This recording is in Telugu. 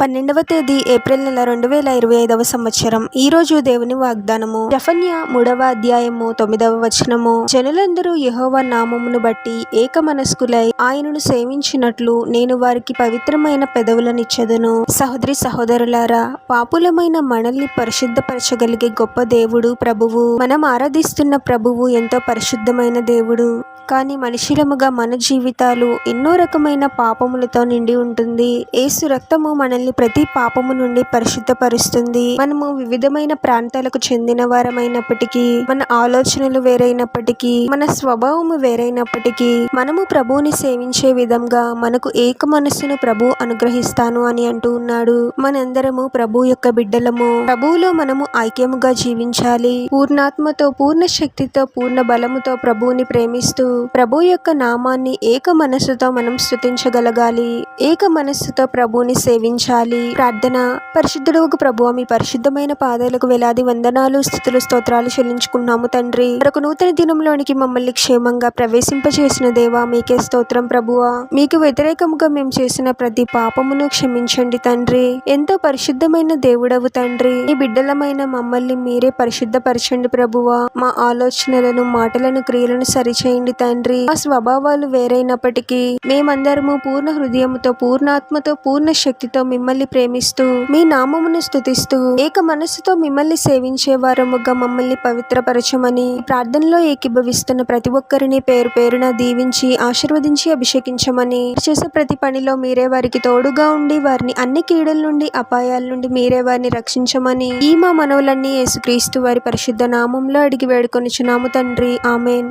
పన్నెండవ తేదీ ఏప్రిల్ నెల రెండు వేల ఇరవై ఐదవ సంవత్సరం. ఈ రోజు దేవుని వాగ్దానము. జఫన్య మూడవ అధ్యాయము తొమ్మిదవ వచనము. జనులందరూ యహోవ నామమును బట్టి ఏక మనస్కులై ఆయనను సేవించినట్లు నేను వారికి పవిత్రమైన పెదవులనిచ్చెదను. సహోదరి సహోదరులారా పాపులమైన మనల్ని పరిశుద్ధపరచగలిగే గొప్ప దేవుడు ప్రభువు. మనం ఆరాధిస్తున్న ప్రభువు ఎంతో పరిశుద్ధమైన దేవుడు. కానీ మనుషులముగా మన జీవితాలు ఎన్నో రకమైన పాపములతో నిండి ఉంటుంది. ఏసు రక్తము మనల్ని ప్రతి పాపము నుండి పరిశుద్ధపరుస్తుంది. మనము వివిధమైన ప్రాంతాలకు చెందిన వారమైనప్పటికీ మన ఆలోచనలు వేరైనప్పటికీ మన స్వభావము వేరైనప్పటికీ మనము ప్రభువుని సేవించే విధంగా మనకు ఏక మనస్సును ప్రభు అనుగ్రహిస్తాను అని అంటూ ఉన్నాడు. మనందరము ప్రభు యొక్క బిడ్డలము. ప్రభువులో మనము ఐక్యముగా జీవించాలి. పూర్ణాత్మతో పూర్ణ శక్తితో పూర్ణ బలముతో ప్రభువుని ప్రేమిస్తూ ప్రభు యొక్క నామాన్ని ఏక మనస్సుతో మనం స్థుతించగలగాలి ఏక మనస్సుతో ప్రభువుని సేవించాలి. ప్రార్థన. పరిశుద్ధుడు ఒక ప్రభు మీ పరిశుద్ధమైన పాదాలకు వేలాది వందనాలు స్థుతులు స్తోత్రాలు చెల్లించుకున్నాము తండ్రి. మరొక నూతన దినంలోనికి మమ్మల్ని క్షేమంగా ప్రవేశింపచేసిన దేవా మీకే స్తోత్రం ప్రభువా. మీకు వ్యతిరేకముగా మేము చేసిన ప్రతి పాపమును క్షమించండి తండ్రి. ఎంతో పరిశుద్ధమైన దేవుడవు తండ్రి. ఈ బిడ్డలమైన మమ్మల్ని మీరే పరిశుద్ధపరచండి ప్రభువా. మా ఆలోచనలను మాటలను క్రియలను సరిచేయండి తండ్రి. మా స్వభావాలు వేరైనప్పటికీ మేమందరము పూర్ణ హృదయంతో పూర్ణాత్మతో పూర్ణ శక్తితో మిమ్మల్ని ప్రేమిస్తూ మీ నామమును స్థుతిస్తూ ఏక మనస్సుతో మిమ్మల్ని సేవించే వారముగా మమ్మల్ని పవిత్రపరచమని ప్రార్థనలో ఏకీభవిస్తున్న ప్రతి ఒక్కరిని పేరు పేరున దీవించి ఆశీర్వదించి అభిషేకించమని చేసే ప్రతి పనిలో మీరే వారికి తోడుగా ఉండి వారిని అన్ని కీడల నుండి అపాయాల నుండి మీరే వారిని రక్షించమని ఈ మా మనవులన్నీ యేసుక్రీస్తు వారి పరిశుద్ధ నామంలో అడిగి వేడుకొనిచున్నాము తండ్రి. ఆమెన్.